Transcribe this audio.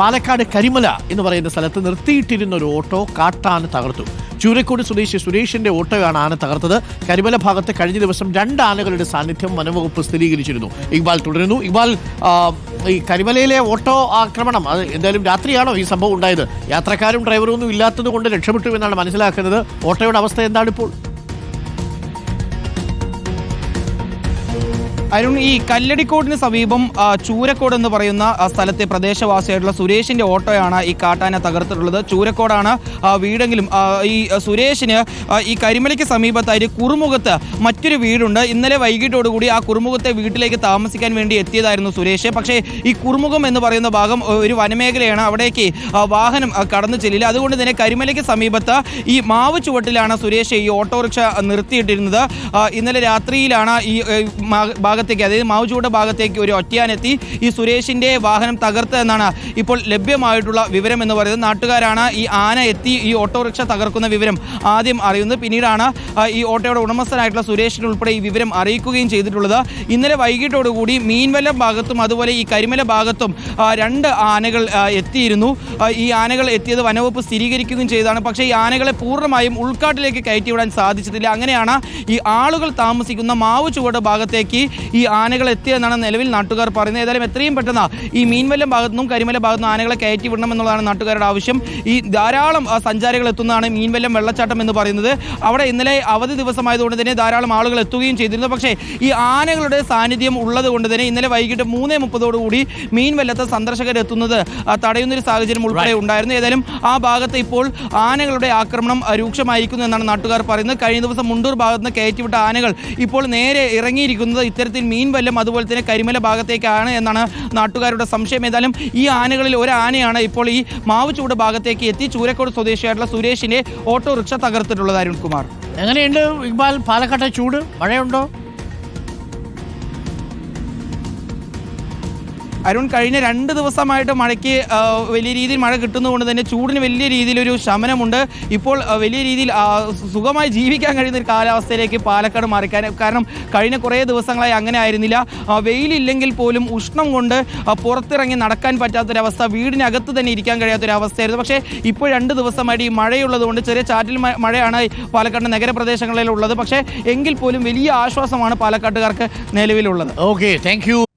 പാലക്കാട് കരിമല എന്ന് പറയുന്ന സ്ഥലത്ത് നിർത്തിയിട്ടിരുന്ന ഒരു ഓട്ടോ കാട്ടാന തകർത്തു. ചൂരക്കോട് സ്വദേശി സുരേഷിന്റെ ഓട്ടോയാണ് ആന തകർത്തത്. കരിമല ഭാഗത്ത് കഴിഞ്ഞ ദിവസം രണ്ട് ആനകളുടെ സാന്നിധ്യം വനംവകുപ്പ് സ്ഥിരീകരിച്ചിരുന്നു. ഇക്ബാൽ തുടരുന്നു. ഇക്ബാൽ ഈ കരിമലയിലെ ഓട്ടോ ആക്രമണം അത് എന്തായാലും രാത്രിയാണോ ഈ സംഭവം ഉണ്ടായത്? യാത്രക്കാരും ഡ്രൈവറും ഒന്നും ഇല്ലാത്തത് കൊണ്ട് രക്ഷപ്പെട്ടു എന്നാണ് മനസ്സിലാക്കുന്നത്. ഓട്ടോയുടെ അവസ്ഥ എന്താണ് ഇപ്പോൾ അരുൺ ഈ കല്ലടിക്കോടിന് സമീപം ചൂരക്കോട് എന്ന് പറയുന്ന സ്ഥലത്തെ പ്രദേശവാസിയായിട്ടുള്ള സുരേഷിന്റെ ഓട്ടോയാണ് ഈ കാട്ടാന തകർത്തിട്ടുള്ളത്. ചൂരക്കോടാണ് വീടെങ്കിലും ഈ സുരേഷിന് ഈ കരിമലയ്ക്ക് സമീപത്തായിട്ട് കുറുമുഖത്ത് മറ്റൊരു വീടുണ്ട്. ഇന്നലെ വൈകിട്ടോടുകൂടി ആ കുറുമുഖത്തെ വീട്ടിലേക്ക് താമസിക്കാൻ വേണ്ടി എത്തിയതായിരുന്നു സുരേഷ്. പക്ഷേ ഈ കുറുമുഖം എന്ന് പറയുന്ന ഭാഗം ഒരു വനമേഖലയാണ്. അവിടേക്ക് വാഹനം കടന്നു ചെല്ലില്ല. അതുകൊണ്ട് തന്നെ കരിമലയ്ക്ക് സമീപത്ത് ഈ മാവ് ചുവട്ടിലാണ് സുരേഷ് ഈ ഓട്ടോറിക്ഷ നിർത്തിയിട്ടിരുന്നത്. ഇന്നലെ രാത്രിയിലാണ് ഈ ഭാഗം ഭാഗത്തേക്ക് അതായത് മാവുചൂട് ഭാഗത്തേക്ക് ഒരു ഒറ്റയാനെത്തി ഈ സുരേഷിന്റെ വാഹനം തകർത്തതെന്നാണ് ഇപ്പോൾ ലഭ്യമായിട്ടുള്ള വിവരം എന്ന് പറയുന്നത്. നാട്ടുകാരാണ് ഈ ആന എത്തി ഈ ഓട്ടോറിക്ഷ തകർക്കുന്ന വിവരം ആദ്യം അറിയുന്നത്. പിന്നീടാണ് ഈ ഓട്ടോയുടെ ഉടമസ്ഥനായിട്ടുള്ള സുരേഷിന് ഉൾപ്പെടെ ഈ വിവരം അറിയിക്കുകയും ചെയ്തിട്ടുള്ളത്. ഇന്നലെ വൈകിട്ടോടുകൂടി മീൻവല്ലം ഭാഗത്തും അതുപോലെ ഈ കരിമല ഭാഗത്തും രണ്ട് ആനകൾ എത്തിയിരുന്നു. ഈ ആനകൾ എത്തിയത് വനവകുപ്പ് സ്ഥിരീകരിക്കുകയും ചെയ്തതാണ്. പക്ഷേ ഈ ആനകളെ പൂർണമായും ഉൾക്കാട്ടിലേക്ക് കയറ്റിവിടാൻ സാധിച്ചിട്ടില്ല. അങ്ങനെയാണ് ഈ ആളുകൾ താമസിക്കുന്ന മാവ് ചുവട് ഭാഗത്തേക്ക് ഈ ആനകൾ എത്തിയെന്നാണ് നിലവിൽ നാട്ടുകാർ പറയുന്നത്. ഏതായാലും എത്രയും പെട്ടെന്ന് ഈ മീൻവല്ലം ഭാഗത്തു നിന്നും കരിമല ഭാഗത്തു നിന്നും ആനകളെ കയറ്റി വിടണം എന്നുള്ളതാണ് നാട്ടുകാരുടെ ആവശ്യം. ഈ ധാരാളം സഞ്ചാരികൾ എത്തുന്നതാണ് മീൻവല്ലം വെള്ളച്ചാട്ടം എന്ന് പറയുന്നത്. അവിടെ ഇന്നലെ അവധി ദിവസമായതുകൊണ്ട് തന്നെ ധാരാളം ആളുകൾ എത്തുകയും ചെയ്തിരുന്നു. പക്ഷേ ഈ ആനകളുടെ സാന്നിധ്യം ഉള്ളതുകൊണ്ട് തന്നെ ഇന്നലെ വൈകിട്ട് മൂന്നേ മുപ്പതോടുകൂടി മീൻവല്ലത്തെ സന്ദർശകർ എത്തുന്നത് തടയുന്നൊരു സാഹചര്യം ഉൾപ്പെടെ ഉണ്ടായിരുന്നു. ഏതായാലും ആ ഭാഗത്ത് ഇപ്പോൾ ആനകളുടെ ആക്രമണം രൂക്ഷമായിരിക്കുന്നു എന്നാണ് നാട്ടുകാർ പറയുന്നത്. കഴിഞ്ഞ ദിവസം മുണ്ടൂർ ഭാഗത്ത് നിന്ന് കയറ്റിവിട്ട ആനകൾ ഇപ്പോൾ നേരെ ഇറങ്ങിയിരിക്കുന്നത് ഇത്തരത്തിൽ മീൻവല്ലം അതുപോലെ തന്നെ കരിമല ഭാഗത്തേക്കാണ് എന്നാണ് നാട്ടുകാരുടെ സംശയം. ഏതായാലും ഈ ആനകളിൽ ഒരു ആനയാണ് ഇപ്പോൾ ഈ മാവുചൂട് ഭാഗത്തേക്ക് എത്തി. ചൂരക്കോട് സ്വദേശിയായിട്ടുള്ള സുരേഷിന്റെ ഓട്ടോറിക്ഷ തകർത്തിട്ടുള്ളത് അരുൺകുമാർ. എങ്ങനെയുണ്ട് ഇക്ബാൽ? പാലക്കാട്ടെ ചൂട്? മഴയുണ്ടോ? അരുൺ കഴിഞ്ഞ രണ്ട് ദിവസമായിട്ട് മഴയ്ക്ക് വലിയ രീതിയിൽ മഴ കിട്ടുന്നതുകൊണ്ട് തന്നെ ചൂടിന് വലിയ രീതിയിലൊരു ശമനമുണ്ട്. ഇപ്പോൾ വലിയ രീതിയിൽ സുഖമായി ജീവിക്കാൻ കഴിയുന്ന ഒരു കാലാവസ്ഥയിലേക്ക് പാലക്കാട് മാറി കാരണം- കഴിഞ്ഞ കുറേ ദിവസങ്ങളായി അങ്ങനെ ആയിരുന്നില്ല. വെയിലില്ലെങ്കിൽ പോലും ഉഷ്ണം കൊണ്ട് പുറത്തിറങ്ങി നടക്കാൻ പറ്റാത്തൊരവസ്ഥ വീടിനകത്ത് തന്നെ ഇരിക്കാൻ കഴിയാത്തൊരവസ്ഥയായിരുന്നു. പക്ഷേ ഇപ്പോൾ രണ്ട് ദിവസമായിട്ട് ഈ മഴയുള്ളതുകൊണ്ട് ചെറിയ ചാറ്റിൽ മഴയാണ് പാലക്കാട് നഗരപ്രദേശങ്ങളിൽ ഉള്ളത് പക്ഷേ എങ്കിൽ പോലും വലിയ ആശ്വാസമാണ് പാലക്കാട്ടുകാർക്ക് നിലവിലുള്ളത്. Okay thank